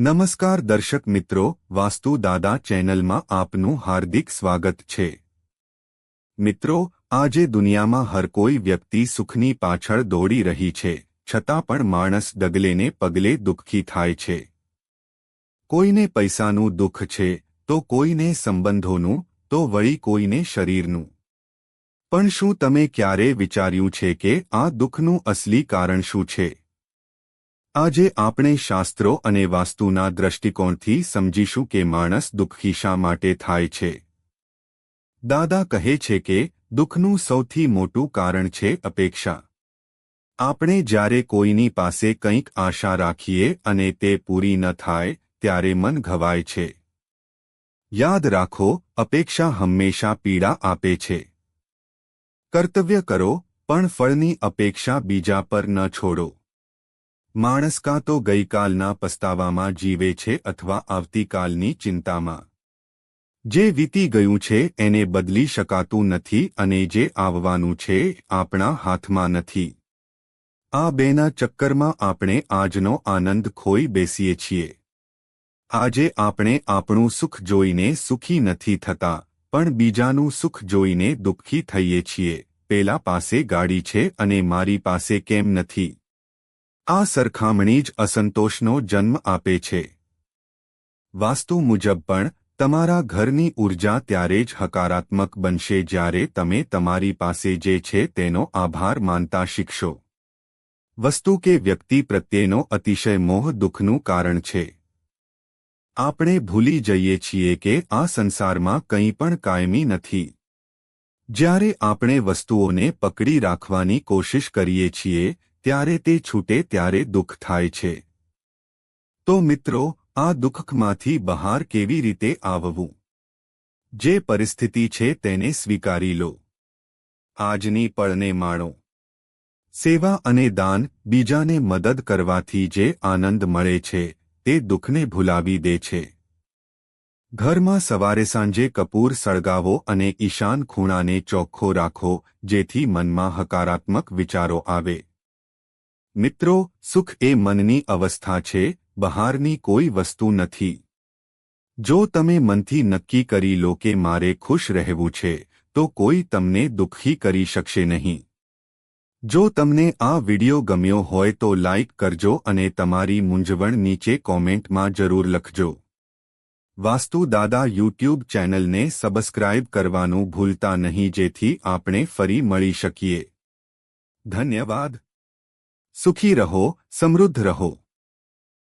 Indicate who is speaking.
Speaker 1: નમસ્કાર દર્શક મિત્રો, વાસ્તુ દાદા ચેનલમાં આપનું હાર્દિક સ્વાગત છે. મિત્રો, આજે દુનિયામાં હરકોઈ વ્યક્તિ સુખની પાછળ દોડી રહી છે, છતાં પણ માણસ ડગલેને પગલે દુઃખી થાય છે. કોઈને પૈસાનું દુઃખ છે, તો કોઈને સંબંધોનું, તો વળી કોઈને શરીરનું. પણ શું તમે ક્યારે વિચાર્યું છે કે આ દુઃખનું અસલી કારણ શું છે? આજે આપણે શાસ્ત્રો અને વાસ્તુના દ્રષ્ટિકોણથી સમજીશું કે માણસ દુઃખી શા માટે થાય છે. દાદા કહે છે કે, દુઃખનું સૌથી મોટું કારણ છે અપેક્ષા. આપણે જ્યારે કોઈની પાસે કંઈક આશા રાખીએ અને તે પૂરી ન થાય, ત્યારે મન ઘવાય છે. યાદ રાખો, અપેક્ષા હંમેશા પીડા આપે છે. કર્તવ્ય કરો, પણ ફળની અપેક્ષા બીજા પર ન છોડો. માણસ કાં તો ગઈકાલના પસ્તાવામાં જીવે છે અથવા આવતીકાલની ચિંતામાં. જે વીતી ગયું છે એને બદલી શકાતું નથી અને જે આવવાનું છે આપણા હાથમાં નથી. આ બેના ચક્કરમાં આપણે આજનો આનંદ ખોઈ બેસીએ છીએ. આજે આપણે આપણું સુખ જોઈને સુખી નથી થતા, પણ બીજાનું સુખ જોઈને દુઃખી થઈએ છીએ. પેલા પાસે ગાડી છે અને મારી પાસે કેમ નથી? આ સરખામણી જ અસંતોષનો જન્મ આપે છે. વાસ્તુ મુજબ પણ, તમારા ઘરની ઊર્જા ત્યારે જ હકારાત્મક બનશે જ્યારે તમે તમારી પાસે જે છે તેનો આભાર માનતા શીખશો. વસ્તુ કે વ્યક્તિ પ્રત્યેનો અતિશય મોહ દુઃખનું કારણ છે. આપણે ભૂલી જઈએ છીએ કે આ સંસારમાં કંઈ પણ કાયમી નથી. જ્યારે આપણે વસ્તુઓને પકડી રાખવાની કોશિશ કરીએ છીએ ત્યારે તે છૂટે ત્યારે દુઃખ થાય છે. તો મિત્રો, આ દુઃખમાંથી બહાર કેવી રીતે આવવું? જે પરિસ્થિતિ છે તેને સ્વીકારી લો. આજની પળને માણો. સેવા અને દાન બીજાને મદદ કરવાથી જે આનંદ મળે છે, તે દુઃખને ભૂલાવી દે છે. ઘરમાં સવારે સાંજે કપૂર સળગાવો અને ઈશાન ખૂણાને ચોખ્ખો રાખો, જેથી મનમાં હકારાત્મક વિચારો આવે. મિત્રો, સુખ એ મનની અવસ્થા છે, બહારની કોઈ વસ્તુ નથી. જો તમે મનથી નક્કી કરી લો કે મારે ખુશ રહેવું છે, તો કોઈ તમને દુઃખી કરી શકશે નહીં. જો તમને આ વિડિયો ગમ્યો હોય તો લાઇક કરજો અને તમારી મૂંઝવણ નીચે કોમેન્ટમાં જરૂર લખજો. વાસ્તુ દાદા યુટ્યુબ ચેનલને સબસ્ક્રાઇબ કરવાનું ભૂલતા નહીં જેથી આપણે ફરી મળી શકીએ. ધન્યવાદ. સુખી રહો સમૃદ્ધ રહો.